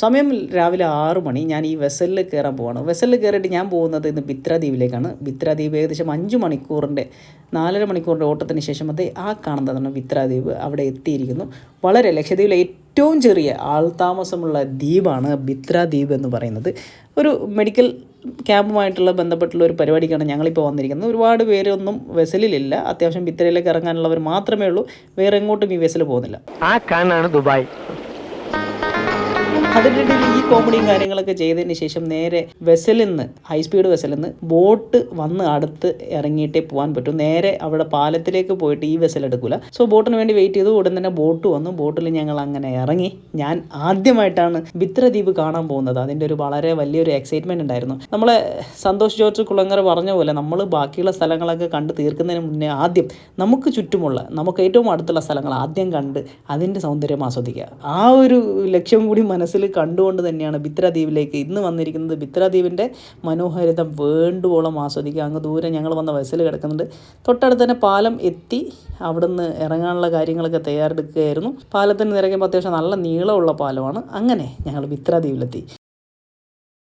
സമയം രാവിലെ ആറു മണി. ഞാൻ ഈ വെസലിൽ കയറാൻ പോവാണ്. വെസലിൽ കയറിയിട്ട് ഞാൻ പോകുന്നത് ഇന്ന് ബിത്ര ദ്വീപിലേക്കാണ് ബിത്ര ദ്വീപ് ഏകദേശം അഞ്ച് മണിക്കൂറിന്റെ നാലര മണിക്കൂറിന്റെ ഓട്ടത്തിന് ശേഷം അത് ആ കാണുന്നതാണ് ബിത്ര ദ്വീപ് അവിടെ എത്തിയിരിക്കുന്നു. വളരെ ലക്ഷദ്വീപിലെ ഏറ്റവും ചെറിയ ആൾതാമസമുള്ള ദ്വീപാണ് ബിത്ര ദ്വീപ് എന്ന് പറയുന്നത്. ഒരു മെഡിക്കൽ ക്യാമ്പുമായിട്ടുള്ള ബന്ധപ്പെട്ടുള്ള ഒരു പരിപാടിക്കാണ് ഞങ്ങളിപ്പോൾ വന്നിരിക്കുന്നത്. ഒരുപാട് പേരൊന്നും വെസലിലില്ല. അത്യാവശ്യം ബിത്രയിലേക്ക് ഇറങ്ങാനുള്ളവർ മാത്രമേ ഉള്ളൂ. വേറെ എങ്ങോട്ടും ഈ വെസൽ പോകുന്നില്ല. ആ കാണാണ് ദുബായ്. അതിന്റെ ഇടയിൽ ഈ കോമഡിയും കാര്യങ്ങളൊക്കെ ചെയ്തതിന് ശേഷം നേരെ വെസലിൽ നിന്ന് ഹൈ സ്പീഡ് വെസലിൽ നിന്ന് ബോട്ട് വന്ന് അടുത്ത് ഇറങ്ങിയിട്ടേ പോകാൻ പറ്റും. നേരെ അവിടെ പാലത്തിലേക്ക് പോയിട്ട് ഈ വെസൽ എടുക്കില്ല സോ ബോട്ടിന് വേണ്ടി വെയിറ്റ് ചെയ്തു ഉടൻ തന്നെ ബോട്ട് വന്നു. ബോട്ടിൽ ഞങ്ങൾ അങ്ങനെ ഇറങ്ങി. ഞാൻ ആദ്യമായിട്ടാണ് ബിത്രദ്വീപ് കാണാൻ പോകുന്നത്. അതിന്റെ ഒരു വളരെ വലിയൊരു എക്സൈറ്റ്മെന്റ് ഉണ്ടായിരുന്നു. നമ്മളെ സന്തോഷ് ജോർജ് കുളങ്ങര പറഞ്ഞ പോലെ നമ്മൾ ബാക്കിയുള്ള സ്ഥലങ്ങളൊക്കെ കണ്ട് തീർക്കുന്നതിന് മുന്നേ ആദ്യം നമുക്ക് ചുറ്റുമുള്ള നമുക്ക് ഏറ്റവും അടുത്തുള്ള സ്ഥലങ്ങൾ ആദ്യം കണ്ട് അതിന്റെ സൗന്ദര്യം ആസ്വദിക്കുക. ആ ഒരു ലക്ഷ്യം കൂടി മനസ്സിൽ കണ്ടുകൊണ്ട് തന്നെയാണ് ബിത്ര ദ്വീപിലേക്ക് ഇന്ന് വന്നിരിക്കുന്നത്. ബിത്ര ദ്വീപിന്റെ മനോഹാരിത വേണ്ടുവോളം ആസ്വദിക്കുക. അങ്ങ് ദൂരെ ഞങ്ങൾ വന്ന ബസ്സിൽ കിടക്കുന്നുണ്ട്. തൊട്ടടുത്ത് തന്നെ പാലം എത്തി അവിടുന്ന് ഇറങ്ങാനുള്ള കാര്യങ്ങളൊക്കെ തയ്യാറെടുക്കുകയായിരുന്നു. പാലത്തിന് നിറയ്ക്കുമ്പോൾ അത്യാവശ്യം നല്ല നീളമുള്ള പാലമാണ്. അങ്ങനെ ഞങ്ങൾ ബിത്ര ദ്വീപിലെത്തി